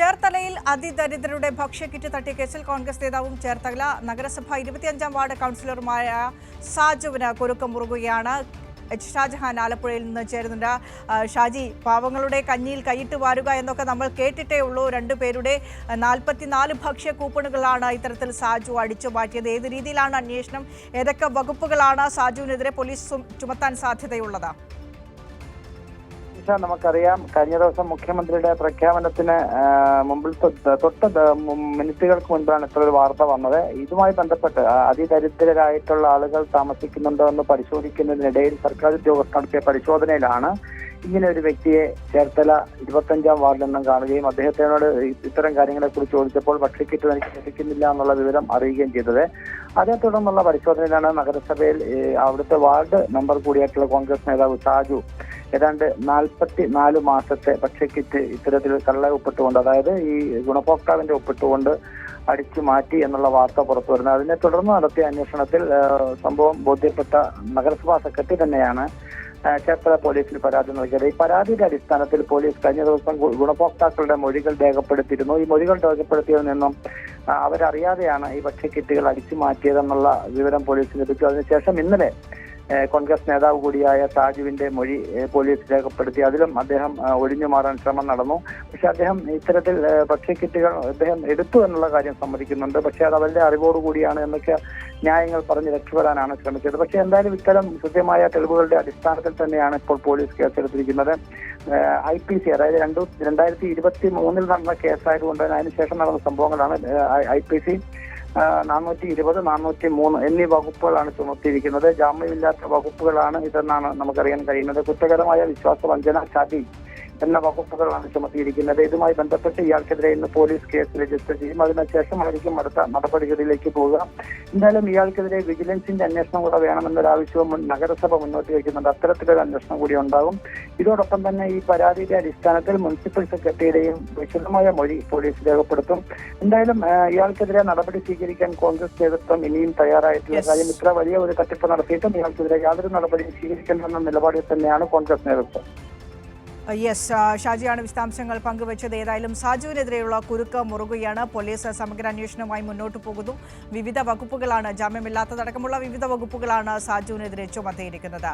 ചേർത്തലയിൽ അതിദരിദ്രരുടെ ഭക്ഷ്യക്കിറ്റ് തട്ടിയ കേസിൽ കോൺഗ്രസ് നേതാവും ചേർത്തല നഗരസഭ ഇരുപത്തിയഞ്ചാം വാർഡ് കൗൺസിലറുമായ സാജുവിന് കുരുക്കം മുറുകുകയാണ്. എച്ച് ഷാജഹാൻ ആലപ്പുഴയിൽ നിന്ന് ചേരുന്നുണ്ട്. ഷാജി പാവങ്ങളുടെ കഞ്ഞിയിൽ കൈയിട്ട് വാരുക എന്നൊക്കെ നമ്മൾ കേട്ടിട്ടേ ഉള്ളൂ. രണ്ടു രണ്ടുപേരുടെ നാൽപ്പത്തിനാല് ഭക്ഷ്യ കൂപ്പണുകളാണ് ഇത്തരത്തിൽ സാജു അടിച്ചു മാറ്റിയത്. ഏത് രീതിയിലാണ് അന്വേഷണം? ഏതൊക്കെ വകുപ്പുകളാണ് സാജുവിനെതിരെ പോലീസ് ചുമത്താൻ സാധ്യതയുള്ളത്? നിഷ, നമുക്കറിയാം കഴിഞ്ഞ ദിവസം മുഖ്യമന്ത്രിയുടെ പ്രഖ്യാപനത്തിന് മുമ്പിൽ തൊട്ട് മിനിറ്റുകൾക്ക് മുൻപാണ് ഇത്ര ഒരു വാർത്ത വന്നത്. ഇതുമായി ബന്ധപ്പെട്ട് അതിദരിദ്രരായിട്ടുള്ള ആളുകൾ താമസിക്കുന്നുണ്ടോ എന്ന് പരിശോധിക്കുന്നതിനിടയിൽ സർക്കാർ ഉദ്യോഗസ്ഥർ നടത്തിയ പരിശോധനയിലാണ് ഇങ്ങനെ ഒരു വ്യക്തിയെ ചേർത്തല ഇരുപത്തഞ്ചാം വാർഡിൽ നിന്നും കാണുകയും അദ്ദേഹത്തിനോട് ഇത്തരം കാര്യങ്ങളെ കുറിച്ച് ചോദിച്ചപ്പോൾ ഭക്ഷ്യക്കിറ്റ് എനിക്ക് ലഭിക്കുന്നില്ല എന്നുള്ള വിവരം അറിയുകയും ചെയ്തത്. അതേ തുടർന്നുള്ള പരിശോധനയിലാണ് നഗരസഭയിൽ അവിടുത്തെ വാർഡ് മെമ്പർ കൂടിയായിട്ടുള്ള കോൺഗ്രസ് നേതാവ് സാജു ഏതാണ്ട് നാൽപ്പത്തി നാല് മാസത്തെ ഭക്ഷ്യക്കിറ്റ് ഇത്തരത്തിൽ കള്ള ഒപ്പിട്ടുകൊണ്ട് അതായത് ഈ ഗുണഭോക്താവിന്റെ ഒപ്പിട്ടുകൊണ്ട് അടിച്ചു മാറ്റി എന്നുള്ള വാർത്ത പുറത്തു വരുന്നത് അതിനെ തുടർന്ന് നടത്തിയ അന്വേഷണത്തിൽ സംഭവം ബോധ്യപ്പെട്ട നഗരസഭാ സെക്രട്ടറി തന്നെയാണ് ചേർത്തല പോലീസിൽ പരാതി നൽകിയത്. ഈ പരാതിയുടെ അടിസ്ഥാനത്തിൽ പോലീസ് കഴിഞ്ഞ ദിവസം ഗുണഭോക്താക്കളുടെ മൊഴികൾ രേഖപ്പെടുത്തിയിരുന്നു. ഈ മൊഴികൾ രേഖപ്പെടുത്തിയതിൽ നിന്നും അവരറിയാതെയാണ് ഈ ഭക്ഷ്യക്കിറ്റുകൾ അടിച്ചു മാറ്റിയതെന്നുള്ള വിവരം പോലീസിന് ലഭിച്ചു അതിനുശേഷം ഇന്നലെ കോൺഗ്രസ് നേതാവ് കൂടിയായ സാജുവിന്റെ മൊഴി പോലീസ് രേഖപ്പെടുത്തി. അതിലും അദ്ദേഹം ഒഴിഞ്ഞു മാറാൻ ശ്രമം നടന്നു. പക്ഷെ അദ്ദേഹം ഇത്തരത്തിൽ പക്ഷേ ഭക്ഷ്യക്കിറ്റുകൾ അദ്ദേഹം എടുത്തു എന്നുള്ള കാര്യം സമ്മതിക്കുന്നുണ്ട്. പക്ഷെ അത് അവരുടെ അറിവോടുകൂടിയാണ് എന്നൊക്കെ ന്യായങ്ങൾ പറഞ്ഞ് രക്ഷപ്പെടാനാണ് ശ്രമിച്ചത്. പക്ഷെ എന്തായാലും ഇത്തരം കൃത്യമായ തെളിവുകളുടെ അടിസ്ഥാനത്തിൽ തന്നെയാണ് ഇപ്പോൾ പോലീസ് കേസെടുത്തിരിക്കുന്നത്. ഐ പി സി അതായത് രണ്ടു രണ്ടായിരത്തി ഇരുപത്തി മൂന്നിൽ നടന്ന കേസായതുകൊണ്ട് അതിനുശേഷം നടന്ന സംഭവങ്ങളാണ് ഐ പി സി. നാനൂറ്റി ഇരുപത് നാനൂറ്റി മൂന്ന് എന്നീ വകുപ്പുകളാണ് ചുമത്തിയിരിക്കുന്നത്. ജാമ്യമില്ലാത്ത വകുപ്പുകളാണ് ഇതെന്നാണ് നമുക്കറിയാൻ കഴിയുന്നത്. കുറ്റകരമായ വിശ്വാസ വഞ്ചന ചതി എന്ന വകുപ്പുകളാണ് ചുമത്തിയിരിക്കുന്നത്. ഇതുമായി ബന്ധപ്പെട്ട് ഇയാൾക്കെതിരെ ഇന്ന് പോലീസ് കേസ് രജിസ്റ്റർ ചെയ്യും. അതിനുശേഷമായിരിക്കും അടുത്ത നടപടികളിലേക്ക് പോവുക. എന്തായാലും ഇയാൾക്കെതിരെ വിജിലൻസിന്റെ അന്വേഷണം കൂടെ വേണമെന്നൊരു ആവശ്യവും നഗരസഭ മുന്നോട്ട് വയ്ക്കുന്നുണ്ട്. അത്തരത്തിലൊരു അന്വേഷണം കൂടി ഉണ്ടാകും. ഇതോടൊപ്പം തന്നെ ഈ പരാതിയുടെ അടിസ്ഥാനത്തിൽ മുനിസിപ്പൽ സെക്രട്ടറിയുടെയും വിശദമായ മൊഴി പോലീസ് രേഖപ്പെടുത്തും. എന്തായാലും ഇയാൾക്കെതിരെ നടപടി സ്വീകരിക്കാൻ കോൺഗ്രസ് നേതൃത്വം ഇനിയും തയ്യാറായിട്ടില്ല. കാര്യം ഇത്ര വലിയ ഒരു തട്ടിപ്പ് നടത്തിയിട്ടും ഇയാൾക്കെതിരെ യാതൊരു നടപടിയും സ്വീകരിക്കണമെന്ന നിലപാടിൽ തന്നെയാണ് കോൺഗ്രസ് നേതൃത്വം. യെസ് ആ, ഷാജിയാണ് വിശദാംശങ്ങൾ പങ്കുവച്ചത്. ഏതായാലും സാജുവിനെതിരെയുള്ള കുരുക്ക് മുറുകുകയാണ്. പോലീസ് സമഗ്ര അന്വേഷണവുമായി മുന്നോട്ട് പോകുന്നു. വിവിധ വകുപ്പുകളാണ് ജാമ്യമില്ലാത്തതടക്കമുള്ള വിവിധ വകുപ്പുകളാണ് സാജുവിനെതിരെ ചുമത്തിയിരിക്കുന്നത്.